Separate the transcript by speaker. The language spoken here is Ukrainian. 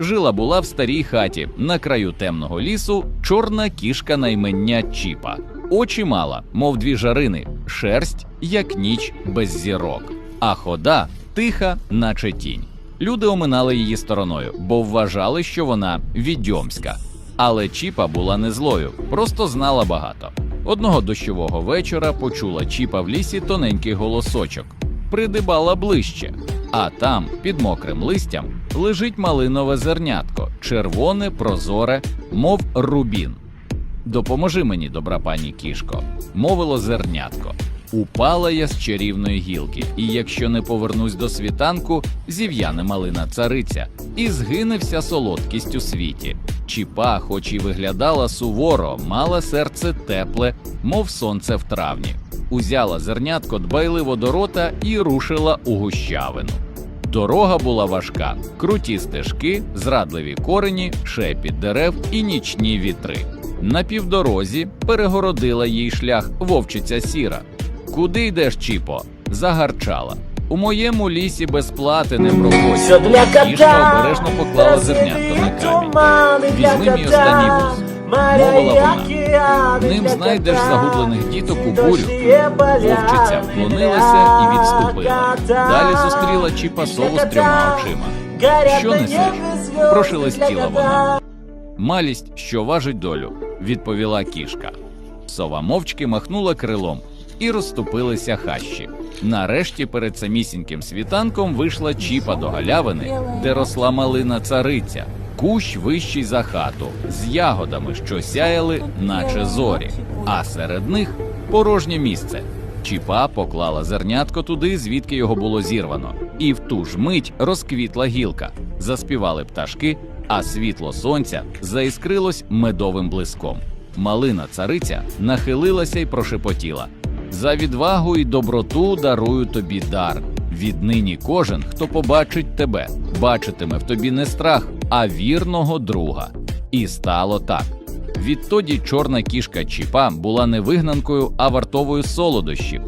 Speaker 1: Жила була в старій хаті на краю темного лісу чорна кішка на імення Чіпа. Очі мала, мов дві жарини, шерсть, як ніч без зірок, а хода тиха, наче тінь. Люди оминали її стороною, бо вважали, що вона відьомська. Але Чіпа була не злою, просто знала багато. Одного дощового вечора почула Чіпа в лісі тоненький голосочок, придибала ближче. А там, під мокрим листям, лежить малинове зернятко, червоне, прозоре, мов рубін. Допоможи мені, добра пані кішко, мовило зернятко. Упала я з чарівної гілки, і якщо не повернусь до світанку, зів'яне малина цариця, і згине вся солодкість у світі. Чіпа, хоч і виглядала суворо, мала серце тепле, мов сонце в травні. Узяла зернятко дбайливо до рота і рушила у гущавину. Дорога була важка, круті стежки, зрадливі корені, шепіт дерев і нічні вітри. На півдорозі перегородила їй шлях вовчиця сіра. Куди йдеш, Чіпо? Загарчала. У моєму лісі без плати не проходять. Кішка обережно поклала зернятко на камінь. Візьми мій останній вуз, мовила вона. Ним знайдеш загублених діток у бурю. Вовчиця вклонилася і відступила. Далі зустріла Чіпа сову з трьома очима. Що несеш? Прошелестіла вона. Малість, що важить долю, відповіла кішка. Сова мовчки махнула крилом і розступилися хащі. Нарешті перед самісіньким світанком вийшла чіпа до галявини, де росла малина цариця, кущ вищий за хату, з ягодами, що сяяли, наче зорі, а серед них порожнє місце. Чіпа поклала зернятко туди, звідки його було зірвано, і в ту ж мить розквітла гілка, заспівали пташки, а світло сонця заіскрилось медовим блиском. Малина цариця нахилилася й прошепотіла: За відвагу і доброту дарую тобі дар. Віднині кожен, хто побачить тебе, бачитиме в тобі не страх, а вірного друга. І стало так. Відтоді чорна кішка Чіпа була не вигнанкою, а вартовою солодощів.